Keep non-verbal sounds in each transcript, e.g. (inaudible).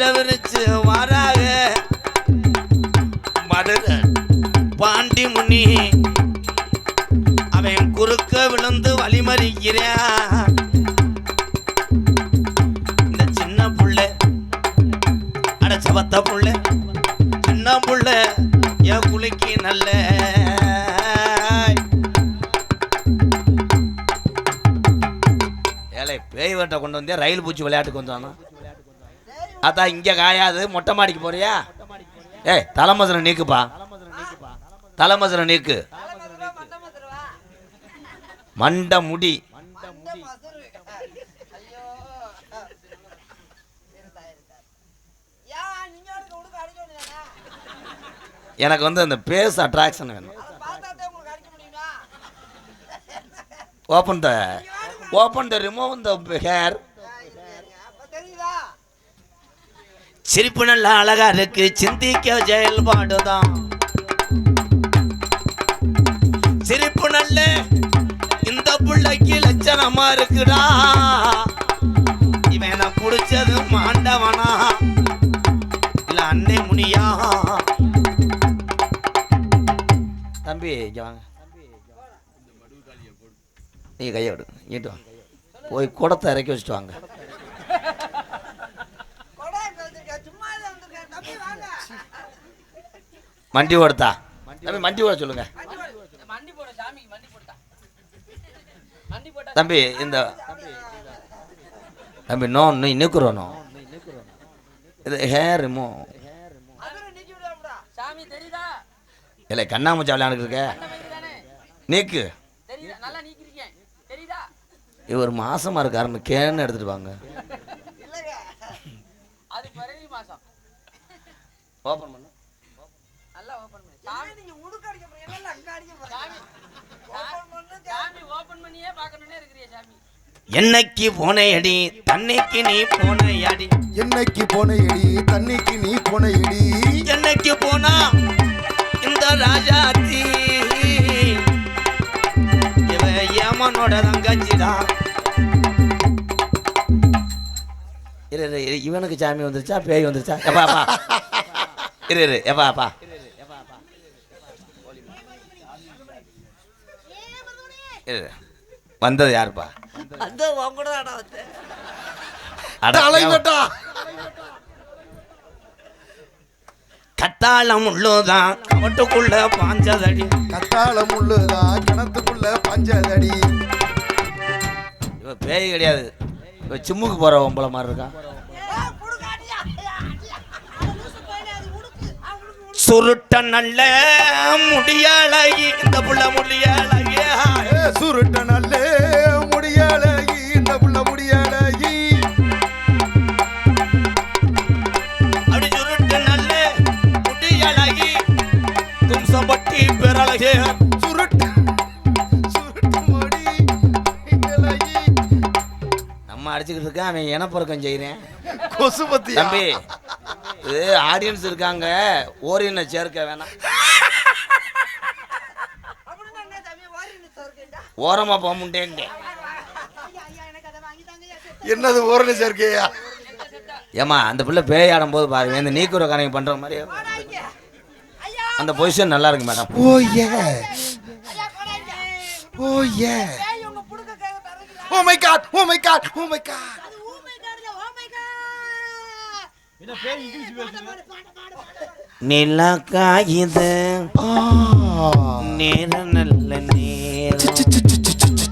சிற மாறாக வாராக. பாண்டி முனி அவன் குறுக்க விழுந்து வழிமறிக்கிறான் இந்த சின்ன புள்ள அடைச்சவத்த புள்ள சின்ன புள்ள என் குளிக்கு நல்ல. ஏழை பேய் வேட்டை கொண்டு வந்தே ரயில் பூச்சி விளையாட்டுக்கு வந்தானா? அதான் இங்கே காயாது. மொட்டை மாடிக்கு போறியா? ஏய் தலைமதுரை நீக்குப்பா. தலைமதுரை நீக்கு. மண்ட முடி. எனக்கு வந்து அந்த பேஸ் அட்ராக்ஷன் வேணும். Open the open the remove the hair சிரிப்பு நல்லா அழகா இருக்கு. சிந்திக்க செயல்பாடுதான் சிரிப்பு நல்ல இந்த புள்ளைக்கு லட்சணமா இருக்குடா. இவன் நான் புடிச்சது மாண்டவனா. இல்ல அன்னை முனியா. தம்பி இங்க வாங்க. நீ கையை விடு. போய் குடத்தை இறக்கி வச்சுட்டு வாங்க. மண்டி ஓடுத்தா தம்பி மண்டி ஓட சொல்லுங்க. மண்டி போட சாமிக்கு மண்டி போட்டா மண்டி போட்டா தம்பி இந்த தம்பி நோ நீ நிற்கிறோனோ இது ஹேர் ரிமோ இல்லை கண்ணாமூச்சி விளையாண்டுட்டு இருக்க. நீக்கு. தெரியுதா? நல்லா நீக்கிருக்கேன் தெரியுதா? இவர் மாசமா இருக்காருன்னு கேன்னு எடுத்துட்டு வாங்க. அது பிறவி மாசம். ஓப்பன் பண்ணு. நல்லா ஓபன் பண்ணு சாமி. சாமி. சாமி ஓபன் பண்ணியே சாமி. என்னைக்கு போனையடி தன்னைக்கு நீ போனையடி. என்னைக்கு போன இடி தண்ணிக்கு நீ போன இடி என்னைக்கு போனா இந்த ராஜாத்தி? இவ ஏமனோட தங்கச்சிடா. இரு இவனுக்கு சாமி வந்துருச்சா பேய் வந்துருச்சா? எப்பா (laughs) இரு இரு எப்பா அப்பா இரு வந்தது யாருப்பா? அந்த உன் கூட தான் வந்து அட, தலைவட்டா. கத்தாளம் உள்ளுதான் கவட்டுக்குள்ள பாஞ்சதடி. கத்தாழம் உள்ளதா கிணத்துக்குள்ள பஞ்சதடி. இவ பேய் கிடையாது. இவ சிம்முக்கு போற ஒம்பளை மாதிரி இருக்கா? சுருட்ட நல்ல முடியழகி இந்த புள்ள முடியழகி ஏ, சுருட்ட நல்லே முடியலகி இந்த புள்ள முடியலகி அப்படி சுருட்ட நல்ல முடியழகி தும்சம்பட்டி பெறழகி சுருட்ட சுருட்ட முடி இளகி. நம்ம அடிச்சுக்கிட்டு இருக்கேன் அவன் இனப்பொருக்கம் செய்கிறேன் கொசு பத்தி தம்பி இது ஆடியன்ஸ் இருக்காங்க. ஓரியனை சேர்க்க வேணாம். ஓரமா போக முடியேன்ட்டேன் என்னது ஓரணி சேர்க்கையா? ஏமா அந்த பிள்ளை பேய் ஆடும்போது பாருங்க இந்த நீக்குற கணக்கு பண்ற மாதிரி. அந்த பொசிஷன் நல்லா இருக்கு மேடம் ஓ ஏ. ஓ ஏ. ஓ my god oh my god oh my god நிலா காயுது நேர நல்ல நேரம்.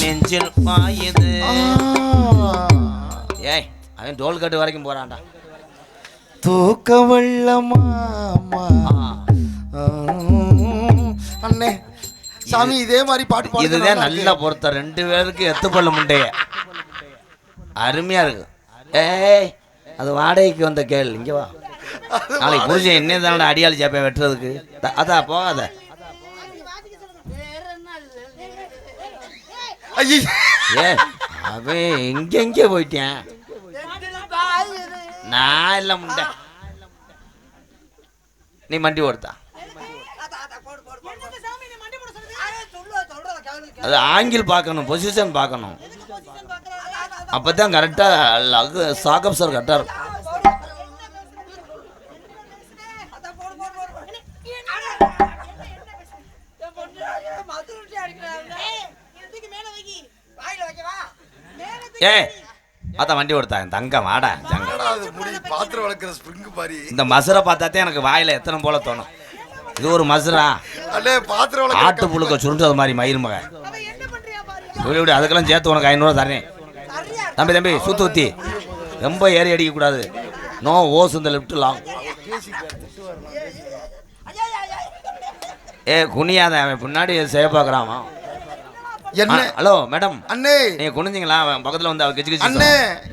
நெஞ்சில் பாயுது. ஏய் அவன் டோல் கட்டு வரைக்கும் போறான்டா. தூக்க வெள்ளமாமா ஆ, அண்ணே சாமி இதே மாதிரி பாட்டு இதுதான் நல்லா. பொருத்தம் ரெண்டு பேருக்கு எத்து பல்ல முண்டைய அருமையா இருக்கு. ஏய் அது வாடகைக்கு வந்த கேள் இங்க வா. நாளைக்கு புரிஞ்ச என்ன தானே அடியாளி சாப்பை வெட்டுறதுக்கு. அதான் போகாத. ஏ அவன் எங்க எங்கே போயிட்டேன் நான் இல்ல முண்டை. நீ மண்டி ஓடுத்தா? அது ஆங்கிள் பார்க்கணும் பொசிஷன் பார்க்கணும். அப்போ தான் கரெக்டாக சாகப் சார் கரெக்டாக இருக்கும் ஏ அதான் வண்டி கொடுத்தா என் தங்கம் வாடா பாத்திரம் வளர்க்குற ஸ்ப்ரிங் மாதிரி இந்த மசுரை பார்த்தாத்தே எனக்கு வாயில் எத்தனை போல தோணும். இது ஒரு மசுரா? ஆட்டு புழுக்க சுருண்டு அது மாதிரி மயிர் மகன். இப்படி அதுக்கெல்லாம் சேர்த்து உனக்கு ஐநூறுவா தரேன். தம்பி தம்பி சுத்து ஊத்தி. ரொம்ப ஏறி அடிக்க கூடாது நோ ஓஸ் இந்த லெஃப்ட் லாங் ஏ குனியாத அவன் பின்னாடி செய்ய பார்க்குறான் என்ன? Hello madam. அண்ணே. நீங்க குனிஞ்சிங்களா? அவன் பக்கத்துல வந்து அவ கிச்சு கிச்சு அண்ணே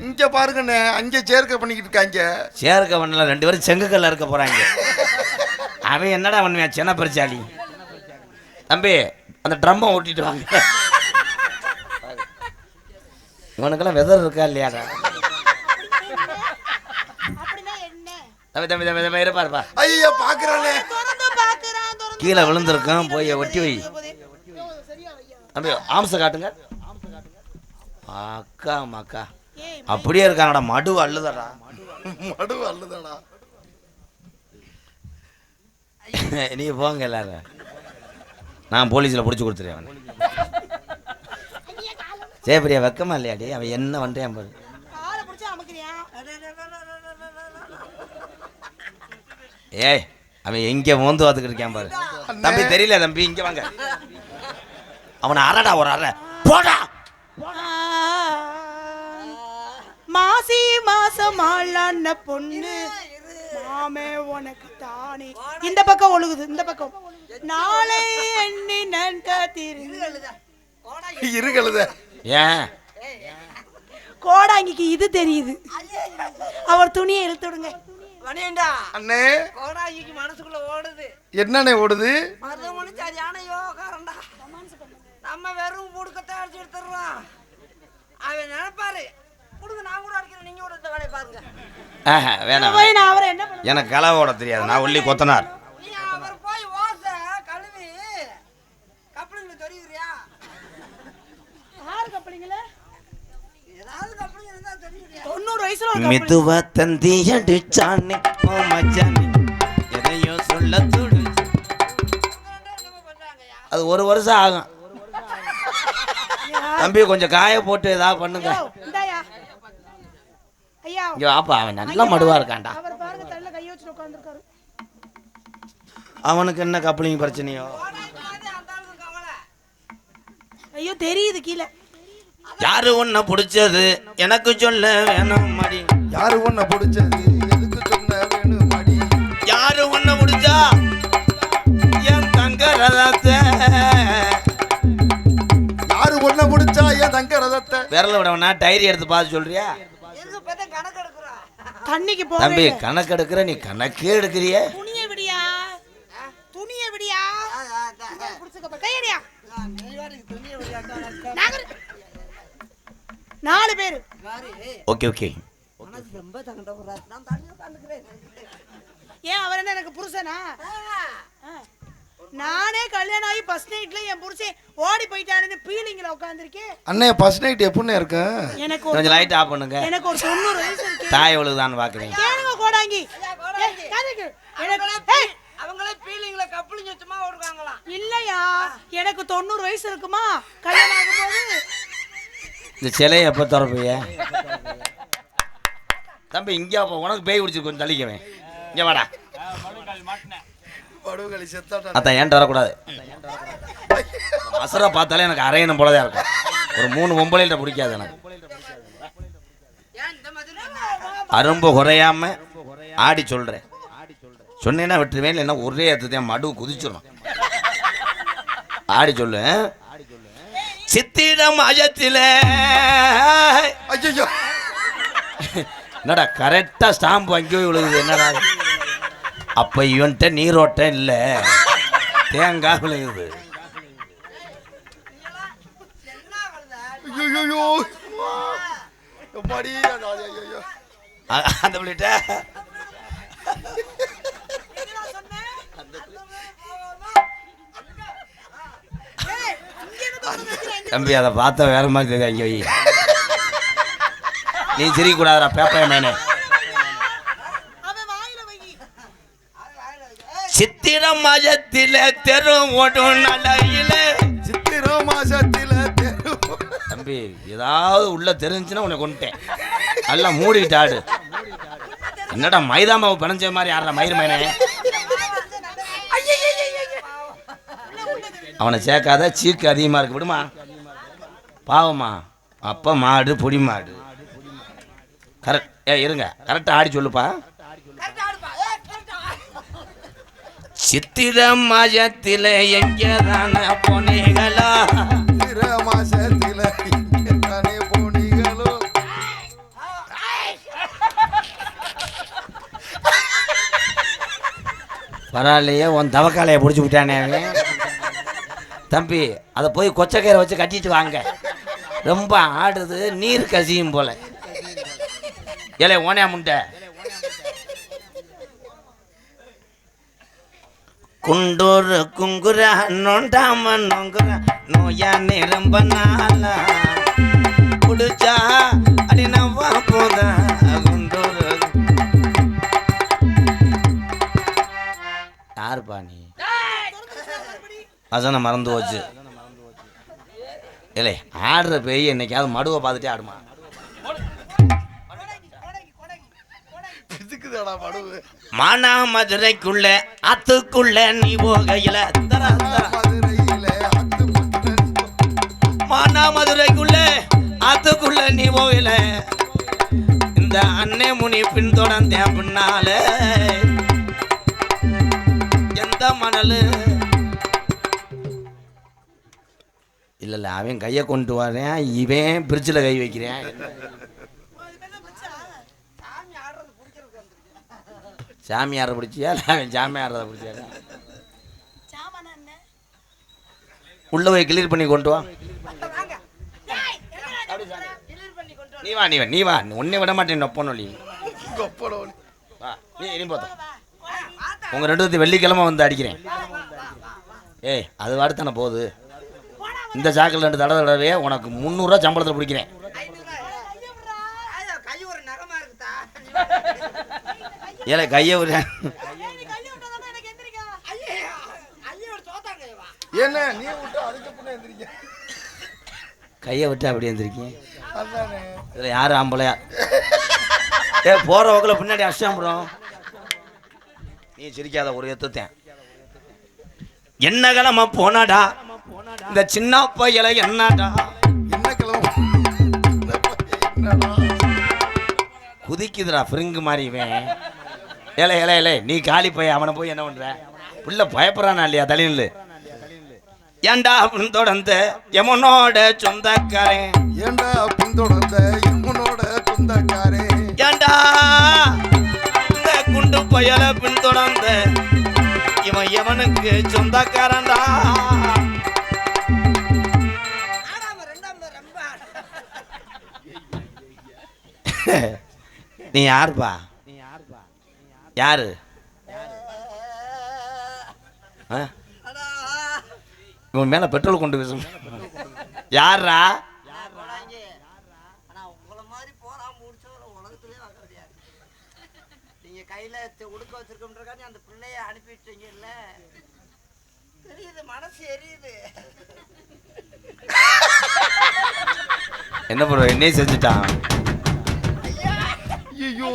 இங்க பாருங்கண்ணே அங்க சேர்க்க பண்ணிக்கிட்டு இருக்காங்க. சேர்க்க பண்ணல ரெண்டு பேரும் செங்குக்கல்ல இருக்க போறாங்க. அவன் என்னடா பண்ணுவான் சின்ன பெருச்சாலி தம்பி அந்த ட்ரம்மை ஓட்டிட்டு வாங்க. இவனுக்கெல்லாம் வெதர் இருக்கா இல்லையாடா? தம்பி தம்பி தம்பி தம்பி இருப்பாருப்பா ஐயா பாக்குறானே. கீழே விழுந்திருக்கான் போய் ஒட்டி வை. தம்பி ஆம்ச காட்டுங்க. அக்கா மக்கா ஏய், அப்படியே இருக்கானடா மடு அள்ளுதடா மடு அல்லதாடா நீ போங்க எல்லாரும். நான் போலீஸில் பிடிச்சி கொடுத்துருவேன் அவனை. சேப்பரியா வெக்கமா இல்லையாடி அவன் என்ன பண்ணுறான் பாரு. காலை பிடிச்சு அமுக்குறியா? ஏய் அவன் எங்கே மோந்து பார்த்துக்கிட்டு இருக்கான் பாரு. தம்பி தெரியல தம்பி இங்கே வாங்க. அவனை அரடா ஒரு அற. போடா! மாசி மாசம் ஆளான பொண்ணு. மாமே உனக்கு தானே. இந்த பக்கம் ஒழுகுது இந்த பக்கம். நாளை எண்ணி நான் காத்திருந்து இருக்கழுத ஏன்? கோடாங்கிக்கு இது தெரியுது. அவர் துணியை இழுத்து விடுங்க. மணியண்டா. அண்ணே. கோடாங்கிக்கு மனசுக்குள்ள ஓடுது. என்னண்ணே ஓடுது? மருதமணி சரியான யோகாரண்டா நம்ம வெறும் முடுக்கத்தை அடிச்சு எடுத்துடுறோம். அவன் நினைப்பாரு கொடுங்க நான் கூட அடிக்கிறேன். நீங்க கூட இந்த வேலையை பாருங்க. ஆஹா, வேணாம் போய் நான் அவரை என்ன எனக்கு கலவை ஓட தெரியாது. நான் உள்ளி கொத்தனார். நீ அவர் போய் ஓச கழுவி கப்பலுங்களை தெரியுறியா யாரு கப்பலிங்களே தொண்ணூறு வயசுல மெதுவா தந்தி அடிச்சானே ஓ மச்சானே. எதையோ சொல்ல துடு. அது ஒரு வருஷம் ஆகும். தம்பி கொஞ்சம் காய போட்டு ஏதாவது பண்ணுங்க. ஐயா இங்க வாப்பா அவன் நல்ல மடுவா இருக்கான்டா. அவர் பாருங்க தள்ள கைய வச்சு உட்கார்ந்துருக்காரு. அவனுக்கு என்ன கப்ளிங் பிரச்சனையோ? ஐயோ தெரியுது கீழே. யாரு உன்னை பிடிச்சது? எனக்கு சொல்ல வேணும் மடி. யாரு உன்னை பிடிச்சது? எதுக்கு சொன்ன வேணும் அடி யாரு உன்னை பிடிச்சா? என் தங்க ரதத்தை யாரு உன்னை பிடிச்சா ஏன் தங்க ரதத்தை விரல விடவனா டைரி எடுத்து பார்த்து சொல்றியா? தண்ணிக்கு தம்பி கணக்கு எடுக்கிற நீ கணக்கே எடுக்கிறியே. நாலு பேரு. Okay okay. ஏன் அவர் என்ன எனக்கு புருஷனா. நானே கல்யாணம் ஆகி ஃபர்ஸ்ட் நைட்ல என் புருஷன் ஓடி போயிட்டானுன்னு பீலிங்ல உட்காந்துருக்கேன் அண்ணே ஃபர்ஸ்ட் நைட் எப்படிண்ணே இருக்கும் எனக்கு கொஞ்சம் லைட் ஆஃப் பண்ணுங்க. எனக்கு ஒரு தொண்ணூறு வயசு இருக்கு. தாய் ஒழுகுதான்னு பாக்குறேன் கேளுங்க கோடாங்கி. எனக்கு கப்பலிங்க சும்மா ஓடுவாங்களாம் இல்லையா? எனக்கு தொண்ணூறு வயசு இருக்குமா? கல்யாணம் ஆகும்போது? இந்த சிலையை எப்போ திறப்பீங்க தம்பி இங்கே அப்போ உனக்கு பேய் பிடிச்சி கொஞ்சம் தள்ளிக்கவேன் இங்கே வாடா. செத்தாட்டா? அதான் ஏன்ட்டு வரக்கூடாது. அசரை பார்த்தாலே எனக்கு அரையணும் போலதான் இருக்கும். ஒரு மூணு பொம்பளைகிட்ட பிடிக்காது எனக்கு. ஏன் இந்த மாதிரி அரும்பு குறையாம ஆடி சொல்றேன். சொன்னேன்னா விட்டுருவேன் இல்லைன்னா ஒரே இடத்துதான் மடு குதிச்சிடும் ஆடி சொல்லு. சித்திரம் அஜத்தில. என்னடா கரெக்டா ஸ்டாம்ப் வாங்கி விழுகுது என்னடா? அப்ப இவன்கிட்ட நீரோட்டம் இல்ல. தேங்காய் விழுகுது. அந்த பிள்ளைகிட்ட தம்பி அதை பார்த்தா வேற மாதிரி தெரியுது. அங்கே வை நீ சிரிக்கக்கூடாதுடா பேப்பர் மேனே. சித்திரம் மாசத்தில தெரு ஓடும் நடையில. சித்திர மாசத்தில தெரு. தம்பி ஏதாவது உள்ள தெரிஞ்சுன்னா உன்னை கொண்டுட்டேன் நல்லா மூடிக்கிட்டு ஆடு. என்னடா மைதா மாவு பிணைஞ்ச மாதிரி ஆடுற மயிர் மயனே அவனை சேர்க்காத சீக்கு அதிகமாக இருக்கு விடுமா? பாவமா? அப்பா மாடு பொடி மாடு. கரெக்ட் ஏ இருங்க. கரெக்டாக ஆடி சொல்லுப்பா. சித்திர மாஜத்தில எங்கே தானே போனீங்களா திர மாசத்தில தானே போனீங்களோ பரவாயில்லையே உன் தவக்காலையை பிடிச்சி விட்டானே தம்பி அதை போய் கொச்சக்கயிறை வச்சு கட்டிட்டு வாங்க. ரொம்ப ஆடுது நீர் கசியும் போல. ஏலே ஓனே முண்டை. குண்டூர் குங்குர நொண்டாம நொங்குற நோயா நிரம்ப நாளா. குடிச்சா அடி நவ்வா போத குண்டூர். யாருப்பா நீ? அசனை மறந்து போச்சு. இல்லை ஆடுற பேய் என்னைக்காவது மடுவை பார்த்துட்டே ஆடுமா? மானா மதுரைக்குள்ள அத்துக்குள்ள நீ போகையில. மானா மதுரைக்குள்ள அத்துக்குள்ள நீ போகையில. இந்த அன்னை முனி பின்தொடர்ந்தேன் பின்னால. எந்த மணலு? இல்ல இல்ல அவன் கையை கொண்டு வரேன் இவன் பிரிட்ஜில் கை வைக்கிறேன். சாமி ஆடுறது சாமியாரை பிடிச்சியா? இல்லை அவன் சாமியாரதை பிடிச்சியா? சாமானா என்ன? உள்ள போய் கிளியர் பண்ணி கொண்டு வா. நீ வா நீ வா நீ வா. உன்னை விட மாட்டேன் நொப்பனொலி வா நீ இனி போதும். பார்த்தா உங்க ரெண்டு வெள்ளிக்கிழமை வந்து அடிக்கிறேன். ஏய் அது வாடுத்தானே போகுது. இந்த சாக்கில் ரெண்டு தடவை தடவையே உனக்கு முந்நூறுரூவா சம்பளத்தில் பிடிக்கிறேன். ஏலே கையை ஒரு என்ன நீ விட்டு எந்திரிக்க. கையை விட்டு அப்படி எழுந்திருக்கீங்க அதானே. இதில் யார் ஆம்பளையா? ஏ போகிற வகையில் பின்னாடி அஷ்டாம்புறம் நீ சிரிக்காத ஒரு எத்துத்தேன். என்ன கிழமை போனாடா? இந்த சின்ன பையல என்னடா? என்ன குதிக்குதுடா ஃப்ரிங்கு மாதிரி இவன். ஏலே ஏலே ஏலே நீ காலி போய் அவனை போய் என்ன பண்ற? புள்ள பயப்படுறானா இல்லையா தலையில் ஏன்டா அப்படின்னு தொடர்ந்து எமனோட சொந்தக்காரன்? ஏண்டா பின்தொடர்ந்த எமனோட சொந்தக்காரே ஏண்டா இந்த குண்டு பயல பின்தொடர்ந்த இவன் எவனுக்கு சொந்தக்காரன்டா? நீ யாருப்பா? யாரு. இவன் மேல பெட்ரோல் கொண்டு வீசும். யாரா கையில உடுக்க வச்சிருக்கோம்ன்றக்காண்டி அந்த பிள்ளைய அனுப்பிட்டீங்கல்ல தெரியுது மனசு எரியுது. என்ன ப்ரோ என்னையும் செஞ்சுட்டான். ஐயோ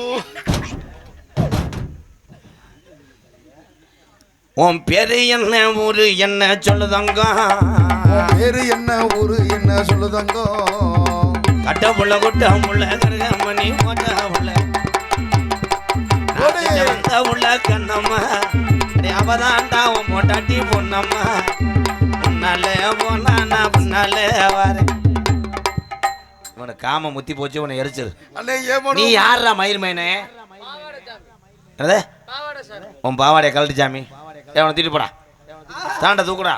உன் பேரு என்ன ஊரு என்ன சொல்லுதங்க? பேரு என்ன ஊரு என்ன சொல்லுதங்கோ? கட்ட புள்ள குட்ட முள்ள கருகமணி போட்ட ஓடு. வந்த உள்ள கண்ணம்மா அவதான்டா உன் பொண்டாட்டி பொண்ணம்மா. முன்னாலே போனா நான் முன்னாலே வரேன். காம முத்தி போச்சு உன்னை ஏமனோ நீ யாரா மயிர் மைனே என்னது? உன் பாவாடைய கழட்டு சாமி. அவனை தூக்கிட்டு போடா. தாண்ட தூக்குடா.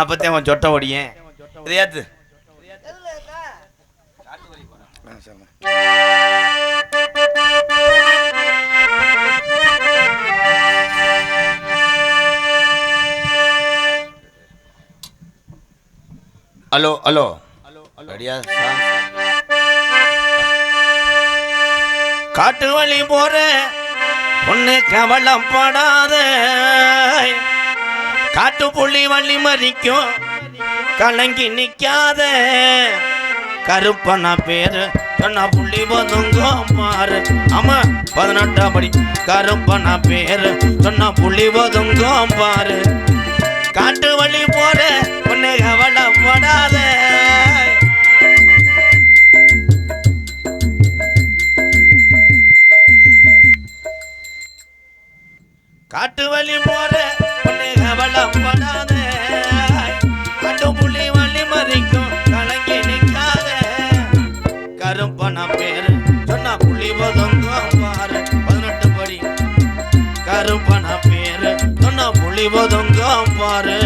அப்பத்தே அவன் சொட்ட ஓடியேன் இதை ஹலோ ஹலோ ரெடியா காட்டு வழி போற பொண்ணு கவலைப்படாத காட்டு புள்ளி வள்ளி மறிக்கும் கலங்கி நிக்காத. கருப்பண்ணா பேரு சொன்னா புள்ளி பதுங்கோ பாரு. ஆமா பதினெட்டாம் படி. கருப்பண்ணா பேரு சொன்னா புள்ளி பதுங்கோ பாரு. காட்டு வழி போற உன்னை கவலைப்படாத காட்டு வழி போற உன்னை கவலைப்படாத காட்டு புள்ளி வழி மறிக்கும் கலங்கி நிற்காத. கருப்பன பேரு சொன்னா புள்ளி பதங்கும் ஒளி புள்ளி பாரு.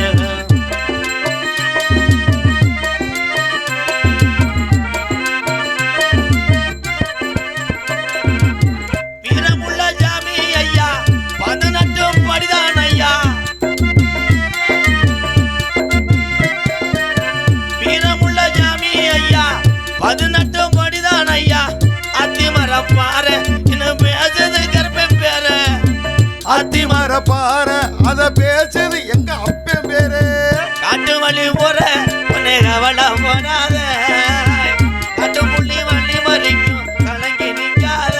அத்திமர பாரு அத பேசுது எங்க அப்பன் பேரு? காட்டு வழி போற உன்னை கவலை போடாத காட்டு புள்ளி வள்ளி மறிக்கும் கலங்கி நிற்காத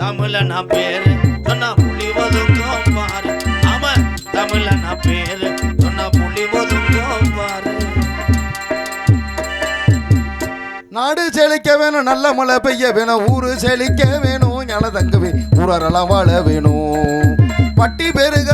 தமிழ நான் பேரு சொன்னா புள்ளி ஒதுங்கும் பாரு. ஆமா தமிழ நான் பேரு சொன்னா புள்ளி ஒதுங்கும் பாரு. நாடு செழிக்க வேணும் நல்ல மழை பெய்ய வேணும் ஊரு செழிக்க வேணும். ஞான தங்கவே ஊரெல்லாம் வாழ வேணும். பட்டி பெருக